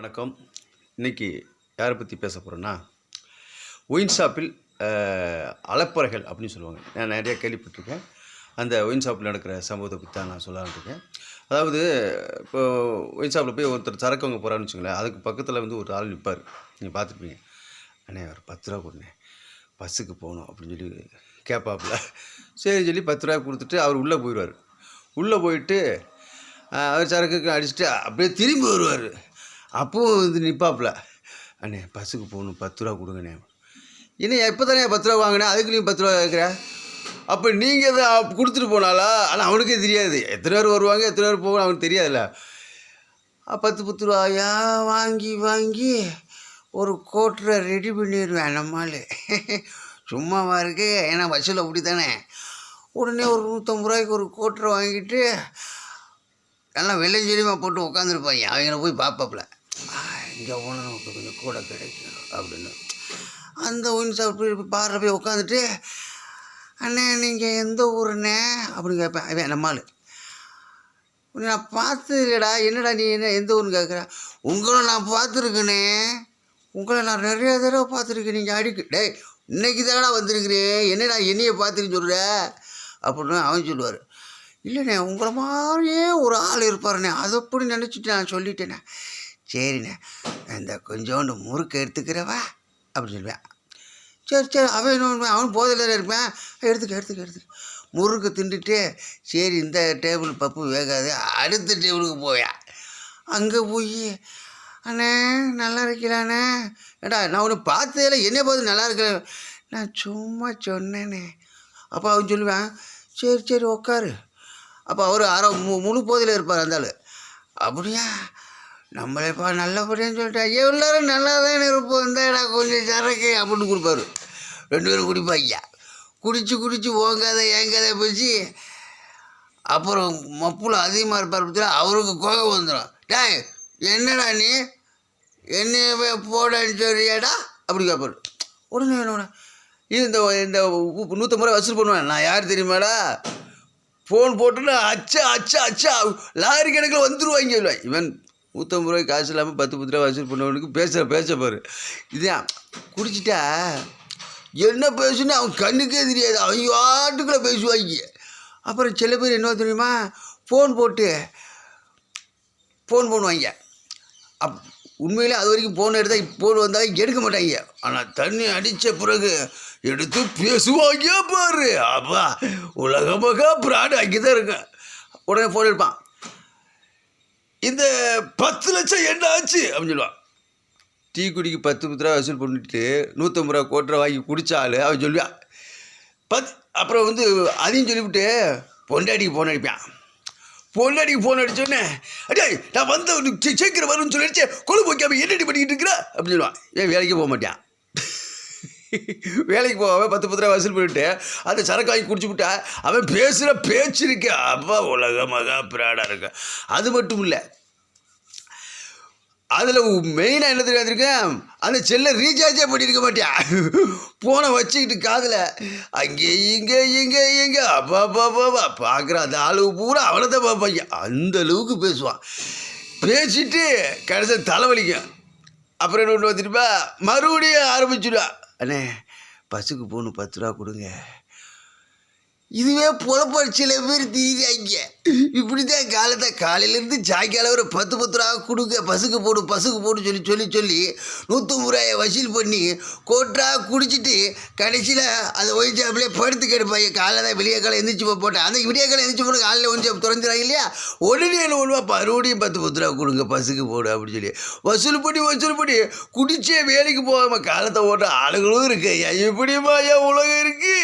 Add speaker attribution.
Speaker 1: வணக்கம். இன்னைக்கு யாரை பற்றி பேச போகிறேன்னா ஒயின் ஷாப்பில் அலப்பறைகள் அப்படின்னு சொல்லுவாங்க. நான் நிறையா கேள்விப்பட்டிருக்கேன். அந்த ஒயின் ஷாப்பில் நடக்கிற சம்பவத்தை பற்றி தான் நான் சொல்லலாம்னு இருக்கேன் அதாவது இப்போ ஒயின் ஷாப்பில் போய் ஒருத்தர் சரக்கு அவங்க போகிறான்னு வச்சுங்களேன் அதுக்கு பக்கத்தில் வந்து ஒரு ஆள் நிற்பார் நீங்கள் பார்த்துருப்பீங்க. அண்ணே ஒரு பத்து ரூபா கொடுண்ணே. பஸ்ஸுக்கு போகணும் அப்படின்னு சொல்லி கேட்பாப்புல. சரி சொல்லி பத்து ரூபா கொடுத்துட்டு அவர் உள்ளே போயிடுவார் உள்ளே போயிட்டு அவர் சரக்குக்கு அடிச்சுட்டு அப்படியே திரும்பி வருவார். அப்பவும் இது நிற்பாப்பில் அண்ணே பஸ்ஸுக்கு போகணும். பத்து ரூபா கொடுங்கண்ணே. இன்னும் எப்போ தானே பத்து ரூபா வாங்கினேன் அதுக்கு நீ பத்து ரூபா கேட்குற அப்போ நீங்கள் இதை கொடுத்துட்டு போனாலா ஆனால் அவனுக்கே தெரியாது. எத்தனை பேர் வருவாங்க எத்தனை பேர் போகணும் அவனுக்கு தெரியாதுல்ல. பத்து பத்து ரூபாயா? வாங்கி வாங்கி ஒரு கோட்டரை ரெடி பண்ணிடுவேன் நம்மால் சும்மாவா இருக்கு? ஏன்னா வசூல் அப்படி தானே உடனே ஒரு நூற்றம்பது ரூபாய்க்கு ஒரு கோட்டரை வாங்கிட்டு நல்லா வெள்ளஞ்செலிமா போட்டு உட்காந்துருப்பாங்க. அவங்கள போய் பார்ப்பாப்புல. இங்கே போனால் நமக்கு கொஞ்சம் கூட கிடைக்கும் அப்படின்னு. அந்த ஒயின் போய் பாரில் போய் உட்காந்துட்டு அண்ணே நீங்கள் எந்த ஊருண்ணே? அப்படின்னு கேட்பேன். அவன் நம்மால் நான் பார்த்துடா என்னடா நீ என்ன எந்த ஊர்னு கேட்குற? உங்களை நான் பார்த்துருக்கேனே. உங்களை நான் நிறைய தடவை பார்த்துருக்கேன். நீங்கள் அடிக்க டேய் இன்னைக்கு தானடா வந்திருக்கிறேன் என்னடா என்னைய பார்த்துன்னு சொல்கிற அப்படின்னு அவன் சொல்லுவார். இல்லைண்ணே உங்களை மாதிரியே ஒரு ஆள் இருப்பாருண்ணே. அதை அப்படி நினச்சிட்டு நான் சொல்லிட்டேனே? சரிண்ணே. இந்த கொஞ்சோண்டு முறுக்கு எடுத்துக்கிறவா? அப்படின்னு சொல்லுவேன் சரி சரி அவன் என்ன அவன் போதையில் இருப்பேன். எடுத்துக்க எடுத்துக்க எடுத்துக்க. முறுக்கு தின்னுட்டு சரி இந்த டேபிள் பப்பு வேகாது அடுத்த டேபிளுக்கு போவேன் அங்கே போய் அண்ணே நல்லா இருக்கலாண்ணே ஏடா நான் உன்னை பார்த்ததில்ல என்னை பார்த்து நல்லா இருக்கிற நான் சும்மா சொன்னேனே. அப்போ அவன் சொல்லுவேன் சரி சரி உக்காரு. அப்போ அவர் அரை மு முழு போதையில் இருப்பார் அந்த ஆள். அப்படியா? நம்மளேப்பா நல்லபடியான்னு ஐயா எல்லாரும் நல்லா தான் இருப்போம். இந்தாடா கொஞ்சம் சரக்கு அப்படின்னு கொடுப்பாரு. ரெண்டு பேரும் குடிப்பாங்க குடிச்சு குடிச்சு உன் கதை என் பேசி அப்புறம் மப்புல அதிகமாக இருப்பார் பற்றி அவருக்கு கோகம் வந்துடும் டேய் என்னடா நீ? என்ன போடான்னு சொல்றியாடா? அப்படி கேட்பாரு உடனே என்ன இது இந்த இந்த நூற்றம்பது ரூபா வசூல் பண்ணுவேன். நான் யார் தெரியுமாடா? ஃபோன் போட்டுன்னு அச்சா அச்சா அச்சா லாரி கணக்கில் வந்துடுவாங்க இல்லை இவன் நூற்றம்பது ரூபாய் காசு இல்லாமல் பத்து பத்து ரூபா வசூல் பண்ணவனுக்கு பேசுகிற பேச பாரு. இதான் குடிச்சிட்டா? என்ன பேசுன்னு அவன் கண்ணுக்கே தெரியாது. அவங்க ஆட்டுக்குள்ளே பேசுவாங்க அப்புறம் சில பேர் என்ன தெரியுமா? ஃபோன் போட்டு ஃபோன் பண்ணுவாங்க அப் உண்மையில் அது வரைக்கும் ஃபோன் எடுத்தால் ஃபோன் வந்தால் எடுக்க மாட்டாங்க ஆனால் தண்ணி அடித்த பிறகு எடுத்து பேசுவாங்க பாரு. அப்பா உலகமாக பிராடு அங்கே தான் இருக்கேன். உடனே ஃபோன் எடுப்பான். இந்த பத்து லட்சம் என்ன ஆச்சு? அப்படின்னு சொல்லுவான் டீ குடிக்கு பத்து பத்து ரூபா வசூல் பண்ணிட்டு நூற்றம்பது ரூபா கோட்டை வாங்கி குடித்தாள் அவன் சொல்லுவான் பத் அப்புறம் வந்து அதையும் சொல்லிவிட்டு பொண்டாட்டிக்கு ஃபோன் அடிப்பான். பொண்டாட்டிக்கு ஃபோன் அடிச்சோடனே அடே நான் வந்த சீக்கிரம் வரும்னு சொல்லிடுச்சு கொழு போக்காம என்னடி பண்ணிக்கிட்டு இருக்கிற? அப்படின்னு சொல்லுவான் ஏன் வேலைக்கு போக மாட்டான் வேலைக்கு போகாம பத்து பத்து ரூபா வசூல் பண்ணிவிட்டு அந்த சரக்கு வாங்கி குடிச்சு விட்டா அவன் பேசுகிற பேச்சு இருக்க. அப்பா உலக மகா பிராடாக இருக்கு. அது மட்டும் இல்லை. அதில் மெயினாக என்ன தெரியாதுருக்கேன் அந்த செல்லை ரீசார்ஜே பண்ணியிருக்க மாட்டியா? ஃபோனை வச்சுக்கிட்டு காதில் அங்கே இங்கே இங்கே இங்கே அப்பா அப்பா பார்க்குற அந்த ஆளு பூரா அவனை தான் பார்ப்பாங்க. அந்த அளவுக்கு பேசுவான். பேசிட்டு கடைசியில் தலைவலிக்கும். அப்புறம் என்ன ஒன்று வந்துட்டுப்பா மறுபடியும் ஆரம்பிச்சுடுவான் அண்ணே பஸ்ஸுக்கு போகணும் பத்து ரூபா கொடுங்க. இதுவே புலப்ப சில பேர் திரிகிறாங்க இப்படி தான் காலத்தை காலையிலேருந்து சாயங்காலம் ஒரு பத்து பத்து ரூபா கொடுங்க பசுக்கு போடு பசுக்கு போடு சொல்லி சொல்லி சொல்லி நூற்றம்பது ரூபாயை வசூல் பண்ணி கோட்டா குடிச்சிட்டு கடைசியில் அந்த ஒயின் படுத்து கெடுப்பாங்க காலையில் தான் வெளியே காலை எந்திரிச்சு போட்டேன். அந்த விடிய காலை எந்திரிச்சு போட்டு காலையில் ஒயின் திறந்துறாங்க இல்லையா? உடனே என்ன பண்ணுவா? மறுபடியும் பத்து பத்து ரூபா கொடுங்க பசுக்கு போடு அப்படின்னு சொல்லி. வசூல் பண்ணி வசூல் பண்ணி குடிச்சே வேலைக்கு போகாமல் காலத்தை ஓட்ட ஆளுங்களும் இருக்கு. எப்படிமா என் உலகம் இருக்குது